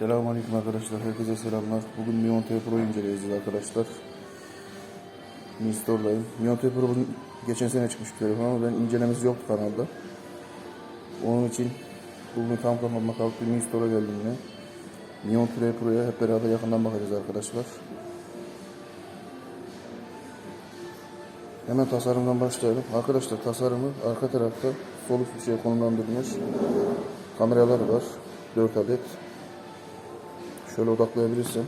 Selamünaleyküm arkadaşlar. Herkese selamlar. Bugün Mion T Pro inceleyeceğiz arkadaşlar. Mi Store'dayım. Mion T Pro bugün geçen sene çıkmış bir telefon ama ben incelemesi yoktu kanalda. Onun için bugün tam kafama kalktı Mi Store'a geldim yine. Mion T Pro'ya hep beraber yakından bakacağız arkadaşlar. Hemen tasarımdan başlayalım. Arkadaşlar tasarımı arka tarafta sol üst köşeye konumlandırılmış. Kameralar var. 4 adet. Şöyle odaklayabilirsem.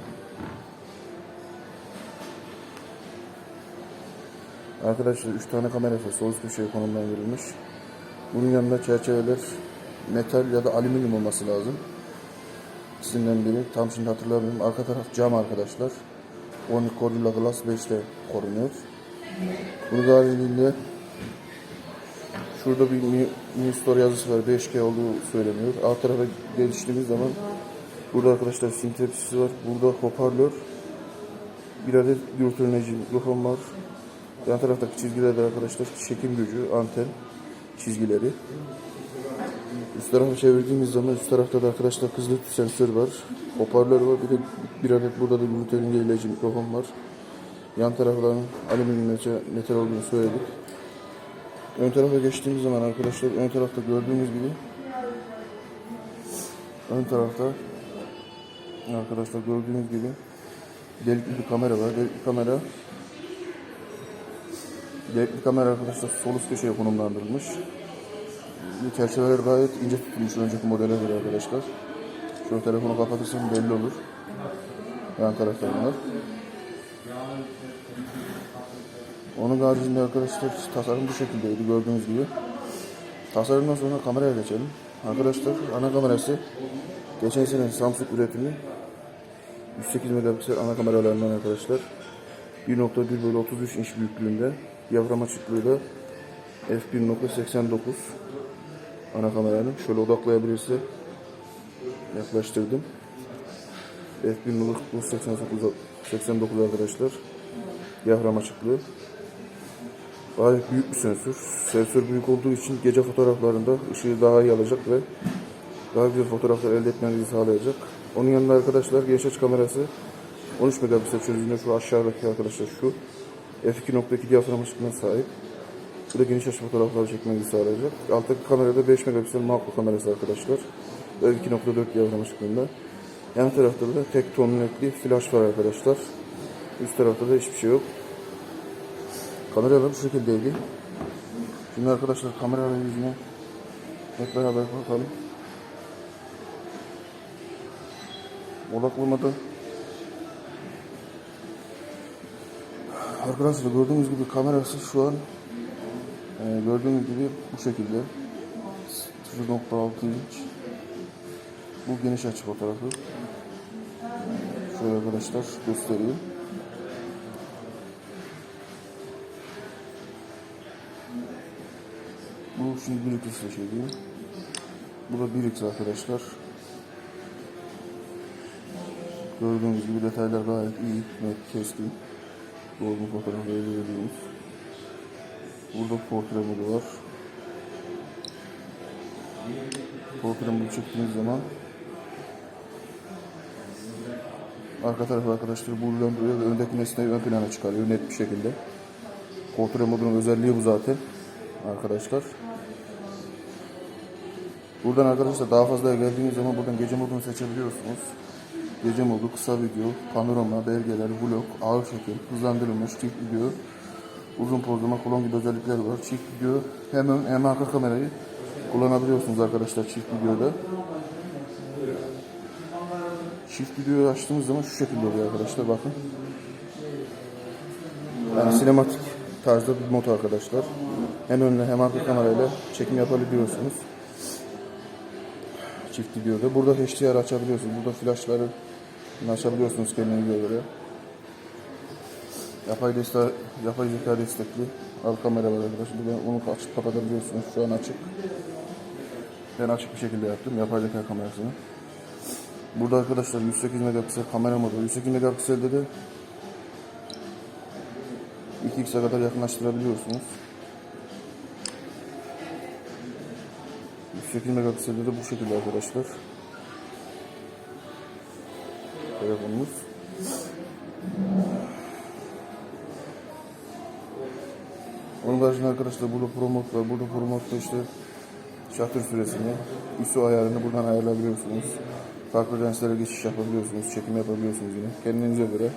Arkadaşlar 3 tane kamerası sol üst köşeye konumlandırılmış. Bunun yanında çerçeveler metal ya da alüminyum olması lazım. İkisinden biri. Tam şimdi hatırlamıyorum. Arka taraf cam arkadaşlar. Oni Gorilla Glass 5 ile korunuyor. Bunun haricinde şurada bir Mi Store yazısı var. 5G olduğu söyleniyor. Alt tarafa geliştiğimiz zaman burada arkadaşlar sim tepsisi var. Burada hoparlör. Bir adet gürültü önleyici mikrofon var. Yan taraftaki çizgilerde arkadaşlar çekim gücü, anten çizgileri. Üst tarafa çevirdiğimiz zaman üst tarafta da arkadaşlar hızlı sensör var. Hoparlör var. Bir de bir adet burada da gürültü önleyici mikrofon var. Yan tarafların alüminyum metal olduğunu söyledik. Ön tarafa geçtiğimiz zaman arkadaşlar ön tarafta gördüğünüz gibi ön tarafta arkadaşlar gördüğünüz gibi delikli bir kamera var. Delikli kamera delikli kamera arkadaşlar sol üst köşeye konumlandırılmış. Çerçeveler gayet ince tutulmuş önceki modele göre arkadaşlar. Şöyle telefonu kapatırsam belli olur. Yan tarafta bunlar. Onun haricinde arkadaşlar tasarım bu şekildeydi gördüğünüz gibi. Tasarımdan sonra kameraya geçelim. Arkadaşlar ana kamerası geçen sene Samsung üretimi 108 megapiksel ana kameralarından arkadaşlar. 1.1 bölü 33 inç büyüklüğünde. Diyafram açıklığı da f1.89 ana kameranın. Şöyle odaklayabilirse yaklaştırdım. f1.89 89 arkadaşlar. Diyafram açıklığı. Gayet büyük bir sensör. Sensör büyük olduğu için gece fotoğraflarında ışığı daha iyi alacak ve daha güzel fotoğraflar elde etmenizi sağlayacak. Onun yanında arkadaşlar geniş açı kamerası 13 megapiksel çözünürlüğünde şu aşağıdaki arkadaşlar şu f2.2 diyafram ışıklığına sahip. Bu da geniş açı fotoğrafları çekmenizi sağlayacak. Alttaki kamerada 5 megapiksel makro kamerası arkadaşlar. Ve 2.4 diyafram ışıklığında. Yan tarafta da tek ton netli flash var arkadaşlar. Üst tarafta da hiçbir şey yok. Kameralar bu şekildeydi. Şimdi arkadaşlar kameraların yüzüne hep beraber bakalım. Odaklamadı. Arkadaşlar gördüğünüz gibi kamerası şu an e, gördüğünüz gibi bu şekilde 0.6 inç bu geniş açı fotoğrafı şöyle arkadaşlar göstereyim Bu şimdi 1x ile şey diyeyim. Bu da 1x arkadaşlar. Gördüğünüz gibi detaylar gayet iyi, net, keskin. Doğru fotoğrafı elde ediyoruz. Burada portre modu var. Portre modu çektiğiniz zaman arka tarafı arkadaşlar bullendiriyor ve öndeki nesneyi ön plana çıkarıyor net bir şekilde. Portre modunun özelliği bu zaten arkadaşlar. Buradan arkadaşlar daha fazla geldiğiniz zaman buradan gece modunu seçebiliyorsunuz. Gece modu, kısa video, panorama, belgeler, vlog, ağır çekim, hızlandırılmış, çift video, uzun pozlama, kolon gibi özellikler var. Çift video hem ön hem arka kamerayı kullanabiliyorsunuz arkadaşlar çift videoda. Çift videoyu açtığımız zaman şu şekilde oluyor arkadaşlar bakın. Yani sinematik tarzda bir mod arkadaşlar. Hem önle hem arka kamerayla çekim yapabiliyorsunuz. Çift videoda. Burada HDR açabiliyorsunuz. Burada flashları açabiliyorsunuz kendinize göre. Yapay, destek, yapay zeka destekli arka kamera var arkadaşlar. Ben onu açıp kapatabiliyorsunuz. Şu an açık. Ben açık bir şekilde yaptım yapay zeka kamerasını. Burada arkadaşlar 108 megapiksel kamera modu. 108 megapikselde de 2x'e kadar yakınlaştırabiliyorsunuz. 108 megapikselde de bu şekilde arkadaşlar. Telefonumuz. Onun haricinde arkadaşlar burada promot var. Burada promotta işte şartır süresini, ISO ayarını buradan ayarlayabiliyorsunuz. Farklı renslere geçiş yapabiliyorsunuz, çekim yapabiliyorsunuz yine. Kendinize göre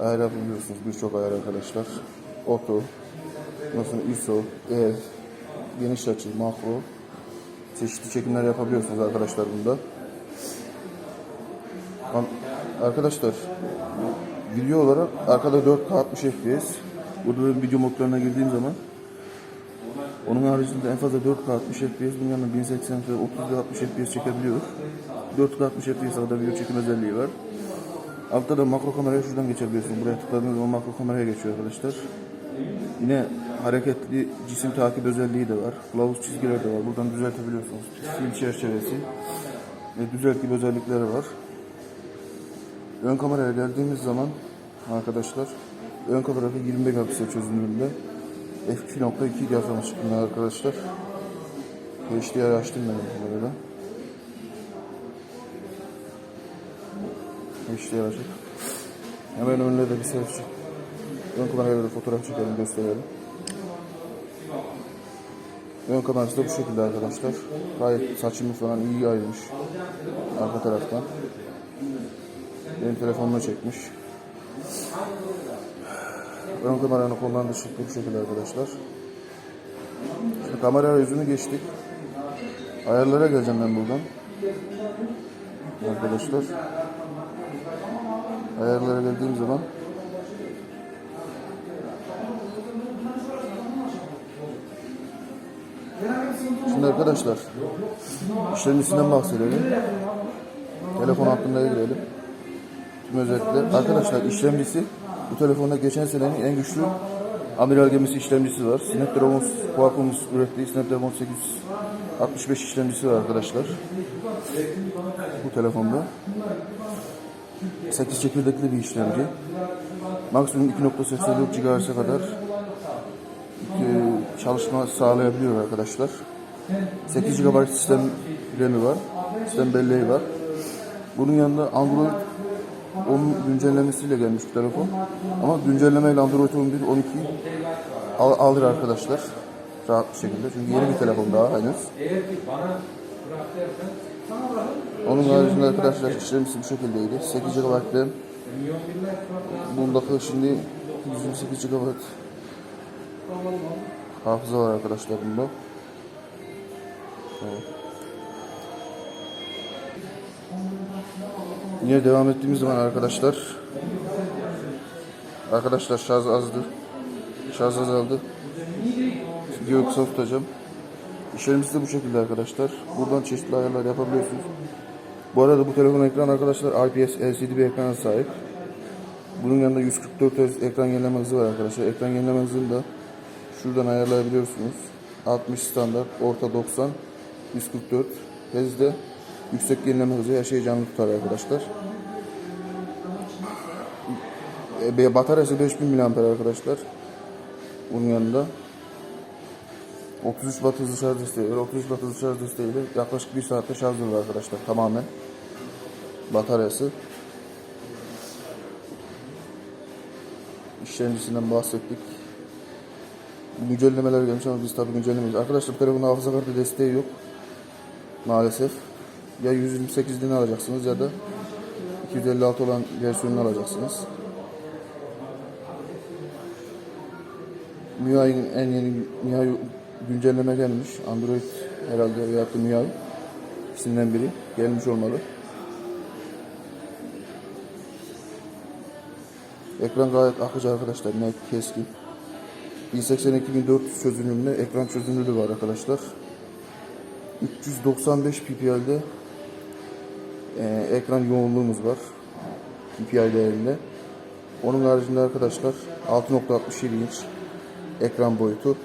ayar yapabiliyorsunuz. Birçok ayar arkadaşlar. Oto, nasıl ISO, ev, geniş açı, makro, çeşitli çekimler yapabiliyorsunuz arkadaşlar bunda. Arkadaşlar video olarak arkada 4K 60 FPS. Burada da video modlarına girdiğim zaman onun haricinde en fazla 4K 60 FPS bunun yanında 1080 ve 30 ve 60 FPS çekebiliyoruz. 4K 60 FPS arada video çekim özelliği var. Altta da makro kameraya şuradan geçebiliyorsunuz. Buraya tıkladığınız zaman makro kameraya geçiyor arkadaşlar. Yine hareketli cisim takip özelliği de var. Kılavuz çizgiler de var. Buradan düzeltebiliyorsunuz. Fil çerçevesi ve düzeltme özellikleri var. Ön kameraya geldiğimiz zaman arkadaşlar ön kamerada 20 megapiksel çözünürlüğünde f2.2 diyafram açıklığında arkadaşlar. HDR açtım ben bu kamerada. HDR açık. Hemen önüne de bir selfie. Ön kamerayla da fotoğraf çekelim gösterelim. Ön kamerası da bu şekilde arkadaşlar. Gayet saçımı falan iyi ayırmış. Arka taraftan. Benim telefonuma çekmiş. Ön kameranın kullandığı şekli bu şekilde arkadaşlar. Şimdi kamera yüzünü geçtik. Ayarlara geleceğim ben buradan. Arkadaşlar. Ayarlara geldiğim zaman Şimdi arkadaşlar işlemcisinden bahsedelim. Telefon hakkında girelim. Özellikler. Arkadaşlar işlemcisi bu telefonda geçen senenin en güçlü amiral gemisi işlemcisi var. Snapdragon Qualcomm'un ürettiği Snapdragon 865 işlemcisi var arkadaşlar. Bu telefonda. 8 çekirdekli bir işlemci. Maksimum 2.84 GHz'e kadar e, çalışma sağlayabiliyor arkadaşlar. 8 GB sistem RAM'i var. Sistem belleği var. Bunun yanında Android 10 güncellemesiyle gelmiş bu telefon. Ama güncellemeyle Android 11, 12 al, alır arkadaşlar. Rahat bir şekilde. Çünkü yeni bir telefon daha henüz. Onun haricinde arkadaşlar işlemcisi bu şekildeydi. 8 GB RAM. Bundaki şimdi 128 GB hafıza var arkadaşlar bunda. Evet. Yine devam ettiğimiz zaman arkadaşlar Arkadaşlar şarj azdı. Şarj azaldı. Videoyu kısa tutacağım. İşlemcisi de bu şekilde arkadaşlar. Buradan çeşitli ayarlar yapabiliyorsunuz. Bu arada bu telefon ekran arkadaşlar IPS LCD bir ekrana sahip. Bunun yanında 144 Hz ekran yenileme hızı var arkadaşlar. Ekran yenileme hızını da şuradan ayarlayabiliyorsunuz. 60 standart, orta 90, 144 Hz'de yüksek yenileme hızı her şeyi canlı tutar arkadaşlar. E, bataryası 5000 mAh arkadaşlar. Bunun yanında 33 watt hızlı şarj desteği var. 33 watt hızlı şarj desteğiyle yaklaşık 1 saatte şarj olur arkadaşlar tamamen. Bataryası. İşlemcisinden bahsettik. Güncellemeler gelmiş ama biz tabii güncellemeyiz. Arkadaşlar telefonun hafıza kartı desteği yok. Maalesef. Ya 128'liğini alacaksınız ya da 256 olan versiyonunu alacaksınız. MIUI'nin en yeni MIUI güncelleme gelmiş. Android herhalde veyahut da MIUI ikisinden biri gelmiş olmalı. Ekran gayet akıcı arkadaşlar. Net, keskin. 1080-2400 çözünürlüğünde ekran çözünürlüğü var arkadaşlar. 395 ppi'de e, ekran yoğunluğumuz var. ppi değerinde. Onun haricinde arkadaşlar 6.67 inç ekran boyutu.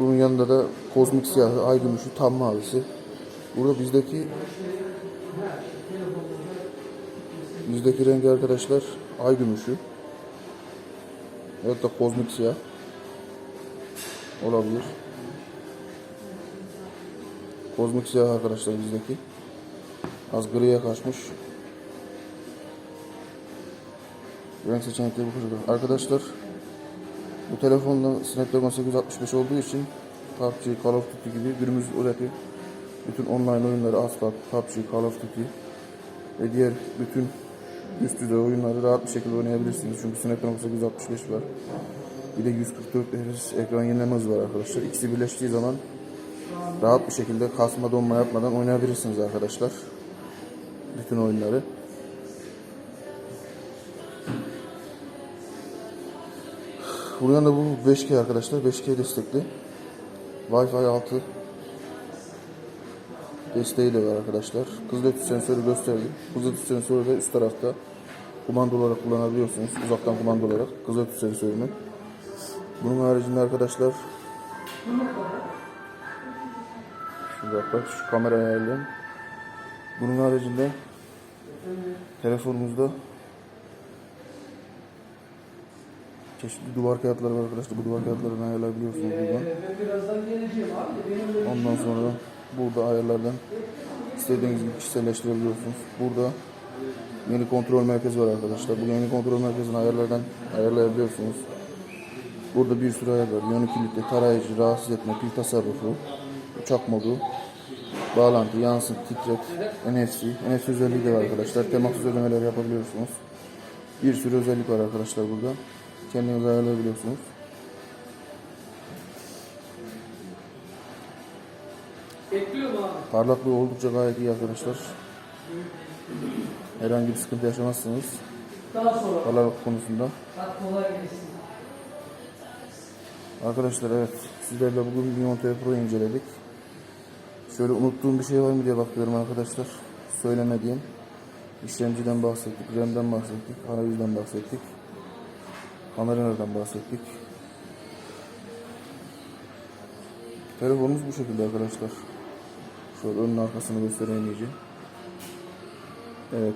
Bunun yanında da kozmik siyahı, ay gümüşü, tam mavisi. Burada bizdeki bizdeki renk arkadaşlar ay gümüşü. Evet da kozmik siyah olabilir. Kozmik siyah arkadaşlar bizdeki. Az griye kaçmış. Renk seçenekleri bu kadar. Arkadaşlar bu telefonla Snapdragon 865 olduğu için PUBG, Call of Duty gibi günümüz üreti bütün online oyunları asla PUBG, Call of Duty ve diğer bütün üst düzey oyunları rahat bir şekilde oynayabilirsiniz. Çünkü Snapdragon 865 var. Bir de 144 Hz ekran yenileme var arkadaşlar. İkisi birleştiği zaman rahat bir şekilde kasma donma yapmadan oynayabilirsiniz arkadaşlar. Bütün oyunları. Buradan da bu 5G arkadaşlar. 5G destekli. Wi-Fi 6 desteği de var arkadaşlar. Kızılötü sensörü gösterdim. Kızılötü sensörü de üst tarafta kumanda olarak kullanabiliyorsunuz. Uzaktan kumanda olarak kızılötü sensörünü. Bunun haricinde arkadaşlar Şurada bak şu kamera ayarlayalım. Bunun haricinde telefonumuzda çeşitli duvar kağıtları var arkadaşlar. Bu duvar kağıtlarını ayarlayabiliyorsunuz buradan. Ondan sonra burada ayarlardan istediğiniz gibi kişiselleştirebiliyorsunuz. Burada yeni kontrol merkezi var arkadaşlar. Bu yeni kontrol merkezini ayarlardan ayarlayabiliyorsunuz. Burada bir sürü ayar var. Yönü kilitli, tarayıcı, rahatsız etme, pil tasarrufu, uçak modu, bağlantı, yansıt, titret, NFC. NFC özelliği de var arkadaşlar. Temassız ödemeler yapabiliyorsunuz. Bir sürü özellik var arkadaşlar burada. Kendiniz ayarlayabiliyorsunuz. Parlaklığı oldukça gayet iyi arkadaşlar. Herhangi bir sıkıntı yaşamazsınız. Parlaklık konusunda. Arkadaşlar evet sizlerle bugün T Pro inceledik. Şöyle unuttuğum bir şey var mı diye bakıyorum arkadaşlar. Söylemediğim. İşlemciden bahsettik, RAM'den bahsettik, arayüzden bahsettik. Kameralardan bahsettik. Telefonumuz bu şekilde arkadaşlar. Şöyle önün arkasını göstereyim iyice. Evet.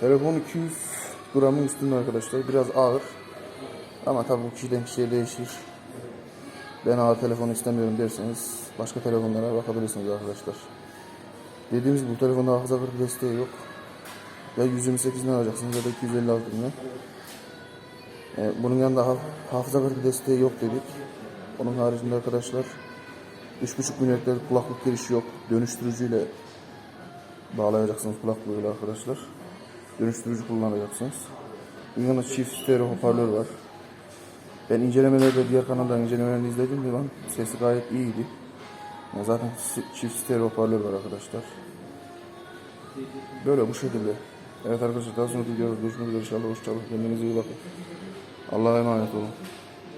Telefon 200 gramın üstünde arkadaşlar. Biraz ağır. Ama tabii bu kişiden kişiye değişir. Ben ağır telefon istemiyorum derseniz başka telefonlara bakabilirsiniz arkadaşlar. Dediğimiz bu telefonda hafıza kartı desteği yok. Ya 128'den alacaksınız ya da 256 bin. Ee, bunun yanında haf- hafıza kartı desteği yok dedik. Onun haricinde arkadaşlar 3.5 milimetrelik kulaklık girişi yok. Dönüştürücüyle bağlayacaksınız kulaklığıyla arkadaşlar. Dönüştürücü kullanacaksınız. Bunun yanında çift stereo hoparlör var. Ben incelemelerde diğer kanaldan incelemelerini izledim lan sesi gayet iyiydi. Ya zaten çift stereo hoparlör var arkadaşlar. Böyle bu şekilde. Evet arkadaşlar daha sonra videoda görüşmek üzere inşallah. Hoşçakalın. Kendinize iyi bakın. Allah'a emanet olun.